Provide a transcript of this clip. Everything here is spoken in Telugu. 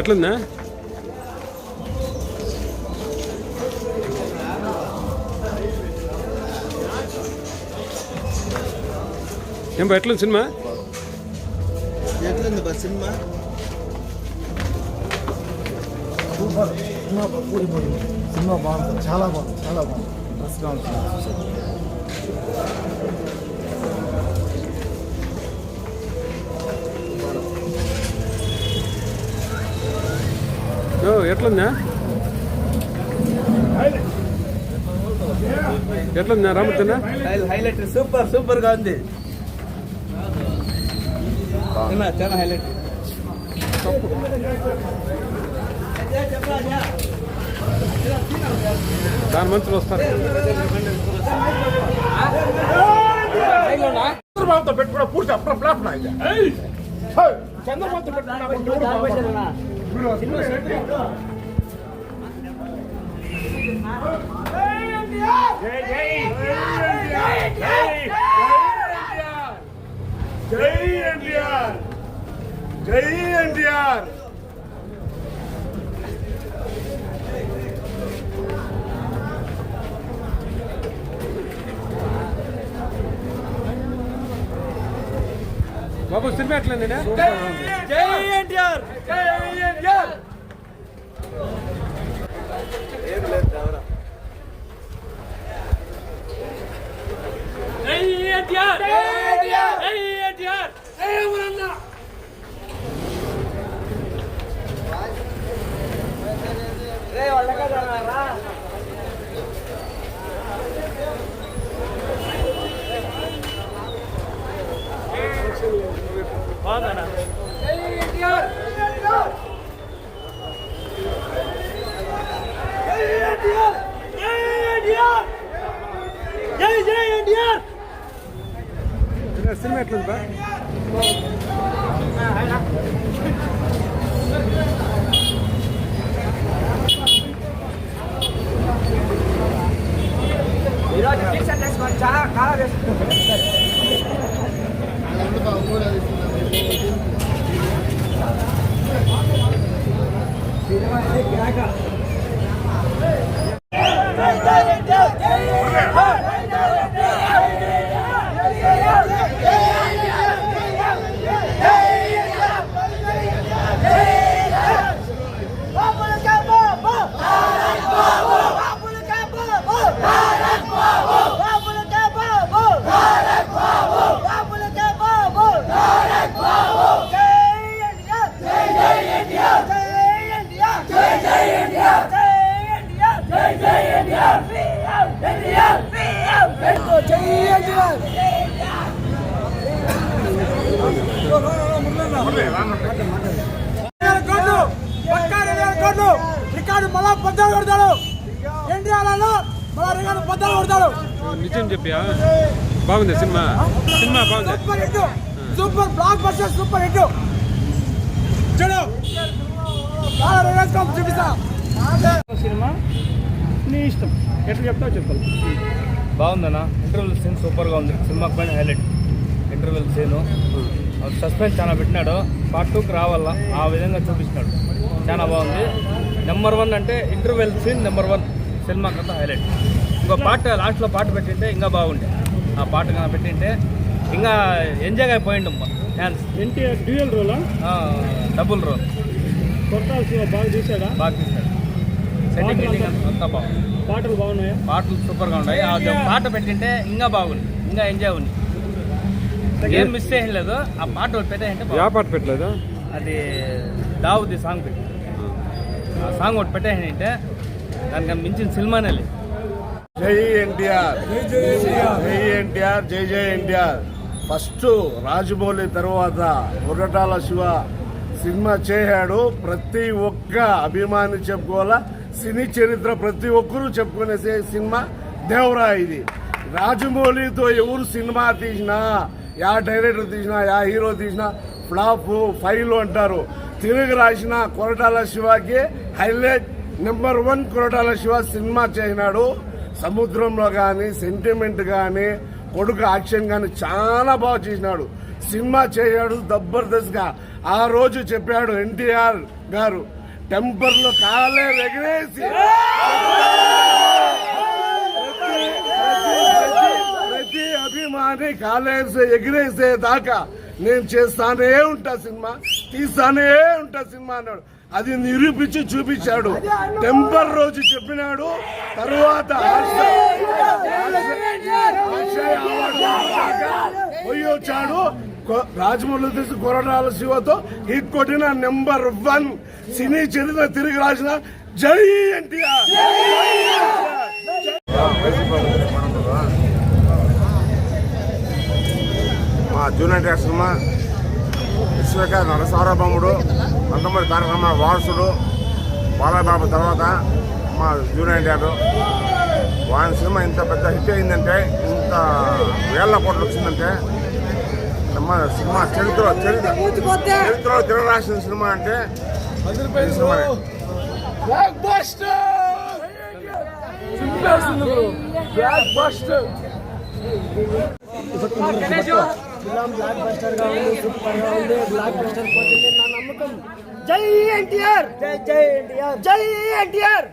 ఎట్లుందా? ఏం బా ఎట్లుంది సినిమా? ఎట్లుంది బా సినిమా? సూపర్. సినిమా కూలిపోయింది సినిమా బాగుంది. చాలా బాగుంది చాలా బాగుంది. డ్రెస్గా ఉంటుంది ఎట్లుందా? ఎట్లుందా రామతన్నా? హైలైట్ సూపర్ సూపర్గా ఉంది చాలా హైలైట్. దాని మనుషులు వస్తారు. చంద్రబాబుతో పెట్టుకున్న పూర్తి అప్పుడు ఫ్లాప్ నా ఇది. హే, చంద్రబాబుతో పెట్టుకున్న జై ఎన్టీఆర్. జై ఎన్టీఆర్. బాబు సినిమా ఎట్లుంది జై ఎన్టీఆర్ జై ఎన్టీఆర్ జై జై ఎన్టీఆర్ సినిమా ఎట్లుంది బా? ఈరోజు టీ షర్ట్ వేసుకొని చాలా కాలం కోట్లు పక్కా రెండు వేల కోట్లు రికార్డు మళ్ళా పద్నాలుగు కొడతాడు మళ్ళా రికార్డు కొడతాడు నిజం చెప్పియా? బాగుంది సినిమా. సినిమా బాగుంది. Super hit super blockbuster super hit. చూడు. చాలా రివేస్కోప్ చూపిస్తా. సినిమా? నీ ఇష్టం. ఎట్లా చెప్తావు చెప్పాలి. బాగుందన్న. ఇంటర్వెల్ సీన్ సూపర్గా ఉంది. సినిమాకి పైన హైలైట్. Interval scene. సస్పెన్స్ చాలా పెట్టినాడు. పార్ట్ టూకి రావాలా? ఆ విధంగా చూపించినాడు. చాలా బాగుంది. నెంబర్ వన్ అంటే ఇంటర్వెల్ సీన్ నెంబర్ వన్ సినిమాకి అంతా హైలైట్ ఇంకో పాట లాస్ట్లో పాట పెట్టింటే ఇంకా బాగుండే. ఆ పాట కన్నా పెట్టింటే ఇంకా ఎంజాయ్ అయిపోయిండు డ్యాన్స్ ఎన్టీఆర్ డ్యూయల్ రోలా డబుల్ రోల్ కొట్టాల బాగా బాగా అంతా బాగుంది. పాటలు బాగున్నాయా? పాటలు సూపర్గా ఉన్నాయి. ఆ పాట పెట్టింటే ఇంకా బాగుంది. ఇంకా ఎంజాయ్ ఉంది. ఏం మిస్ చేయలేదు. ఆ పాట ఒకటి పెట్టాయంటే యా. పాట పెట్టలేదా? అది దావుది సాంగ్ పెట్టి. ఆ సాంగ్ ఒకటి పెట్టాయంటే దానికి మించిన సినిమానే లేదు. జై ఎన్టీఆర్. జై ఎన్టీఆర్ జై జై ఎన్టీఆర్. ఫస్ట్ రాజమౌళి తర్వాత ఉరటాల శివ సినిమా చేశాడు. ప్రతి ఒక్క అభిమాని చెప్పుకోవాలా? సినీ చరిత్ర ప్రతి ఒక్కరూ చెప్పుకునే సినిమా దేవరా ఇది. రాజమౌళితో ఎవరు సినిమా తీసినా యా డైరెక్టర్ తీసినా యా హీరో తీసినా ఫ్లాప్ ఫైల్ అంటారు. తిరిగి రాసిన Koratala శివకి highlight number one Koratala Siva cinema చేసినాడు. సముద్రంలో కానీ సెంటిమెంట్ కానీ కొడుకు యాక్షన్ కానీ చాలా బాగా చేసినాడు. సినిమా చేయడు జబర్దస్త్గా. ఆ రోజు చెప్పాడు ఎన్టీఆర్ గారు టెంపర్లో కాలే ఎగిరేసి కాలేసి ఎగిరేసే దాకా నేను చేస్తానే ఉంటా సినిమా తీస్తానే ఉంటా సినిమా అన్నాడు. అది నిరూపించి చూపించాడు. టెంపర్ రోజు చెప్పినాడు. తరువాత పోయి వచ్చాడు. కొ- రాజమౌళి తీసి కొరటాల శివతో హిట్ కొట్టిన నెంబర్ వన్ సినీ చరిత్ర తిరిగి రాసిన జై ఎన్టీఆర్. జూనియర్ సినిమా విశ్వక నరసారభముడు నందమూరి తారకమ్మ వారసుడు బాలబాబు తర్వాత మా జూనియర్ ఎన్టీఆర్ వాని సినిమా ఇంత పెద్ద హిట్ అయిందంటే ఇంత వేల కోట్లు వచ్చిందంటే మా సినిమా చరిత్ర చరిత్ర చరిత్రలో తిరగరాసిన సినిమా అంటే ఈ ఫిల్మ్ బ్లాక్ బస్టర్గా ఉంది సూపర్గా ఉంది బ్లాక్ బస్టర్ పోతుంది నా నమ్మకం. జై ఎన్టీఆర్! జై జై ఎన్టీఆర్! జై ఎన్టీఆర్!